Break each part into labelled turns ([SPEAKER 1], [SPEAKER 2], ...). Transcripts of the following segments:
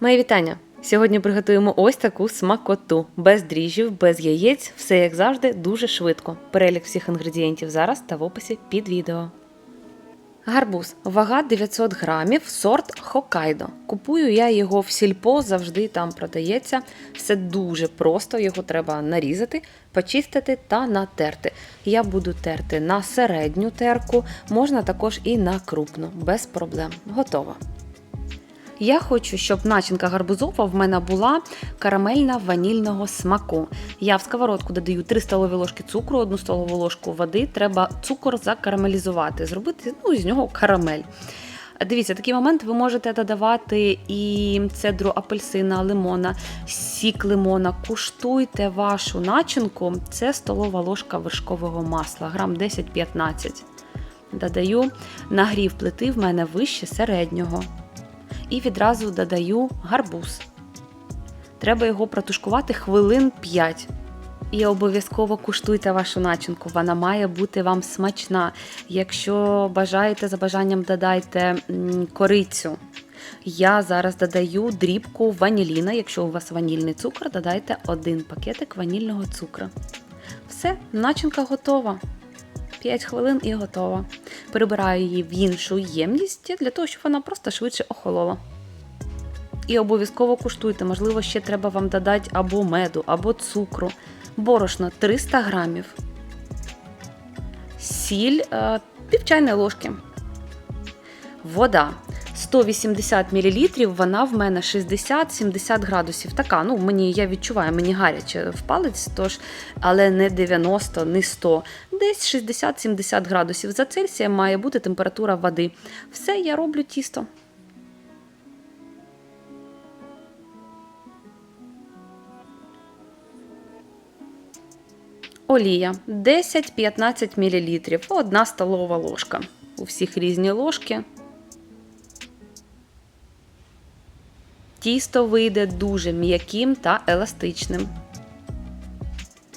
[SPEAKER 1] Мої вітання! Сьогодні приготуємо ось таку смакоту. Без дріжджів, без яєць, все як завжди, дуже швидко. Перелік всіх інгредієнтів зараз та в описі під відео. Гарбуз. Вага 900 грамів, сорт Хокайдо. Купую я його в сільпо, завжди там продається. Все дуже просто, його треба нарізати, почистити та натерти. Я буду терти на середню терку, можна також і на крупну, без проблем. Готово. Я хочу, щоб начинка гарбузова в мене була карамельна ванільного смаку. Я в сковородку додаю 3 столові ложки цукру, 1 столову ложку води. Треба цукор закарамелізувати, зробити ну, з нього карамель. Дивіться, такий момент ви можете додавати і цедру апельсина, лимона, сік лимона. Куштуйте вашу начинку. Це столова ложка вершкового масла, грам 10-15. Додаю нагрів плити в мене вище середнього і відразу додаю гарбуз. Треба його протушкувати хвилин 5. І обов'язково куштуйте вашу начинку, вона має бути вам смачна. Якщо бажаєте за бажанням додайте корицю. Я зараз додаю дрібку ваніліна. Якщо у вас ванільний цукор, додайте один пакетик ванільного цукру. Все, начинка готова. 5 хвилин і готова. Перебираю її в іншу ємність для того, щоб вона просто швидше охолола. І обов'язково куштуйте, можливо, ще треба вам додати або меду, або цукру. Борошно 300 грамів. Сіль е, пів чайної ложки. Вода 180 мл, вона в мене 60-70 градусів. Така, ну мені я відчуваю, мені гаряче в палець, тож, але не 90, не 100. Десь 60-70 градусів. За Цельсієм має бути температура води. Все, я роблю тісто. Олія 10-15 мл, одна столова ложка. У всіх різні ложки. Тісто вийде дуже м'яким та еластичним.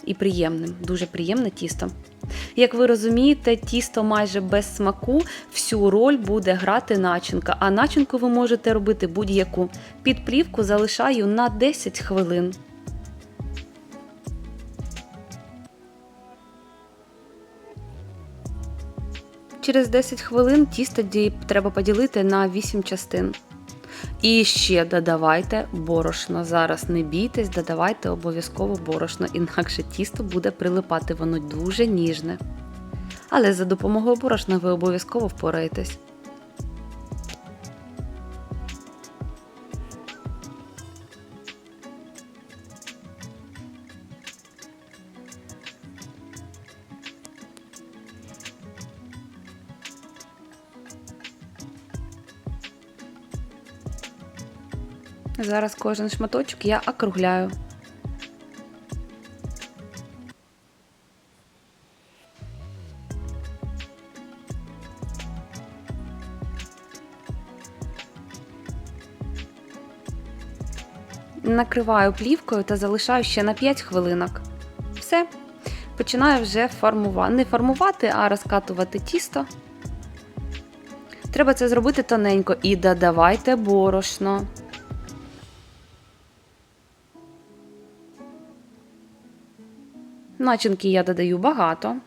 [SPEAKER 1] І приємним, дуже приємне тісто. Як ви розумієте, тісто майже без смаку, всю роль буде грати начинка, а начинку ви можете робити будь-яку. Під плівку залишаю на 10 хвилин. Через 10 хвилин тісто треба поділити на 8 частин. І ще додавайте борошно. Зараз не бійтесь, додавайте обов'язково борошно, інакше тісто буде прилипати, воно дуже ніжне. Але за допомогою борошна ви обов'язково впораєтесь. Зараз кожен шматочок я округляю. Накриваю плівкою та залишаю ще на 5 хвилинок. Все. Починаю вже формувати. Не формувати, а розкатувати тісто. Треба це зробити тоненько і додавайте борошно. Начинки я додаю багато.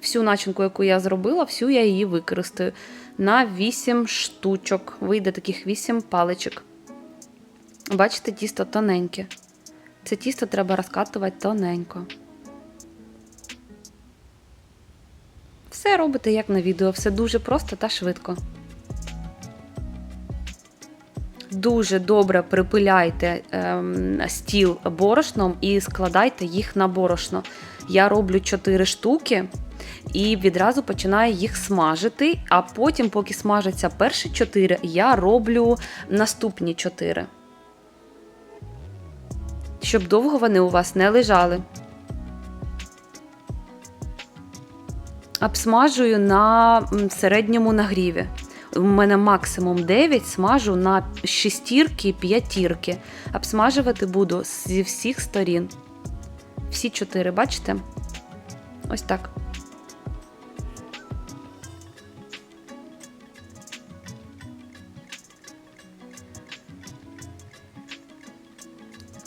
[SPEAKER 1] Всю начинку, яку я зробила, всю я її використаю на 8 штучок. Вийде таких 8 паличок. Бачите, тісто тоненьке. Це тісто треба розкатувати тоненько. Все робите, як на відео, все дуже просто та швидко. Дуже добре припиляйте ем, стіл борошном і складайте їх на борошно. Я роблю 4 штуки і відразу починаю їх смажити, а потім, поки смажаться перші 4, я роблю наступні 4. Щоб довго вони у вас не лежали. Обсмажую на середньому нагріві. У мене максимум 9, смажу на шестірки, п'ятірки. Обсмажувати буду зі всіх сторін. Всі чотири, бачите? Ось так.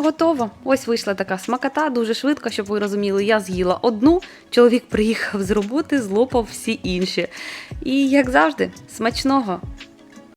[SPEAKER 1] Готово. Ось вийшла така смакота, дуже швидко, щоб ви розуміли, я з'їла одну, чоловік приїхав з роботи, злопав всі інші. І як завжди, смачного!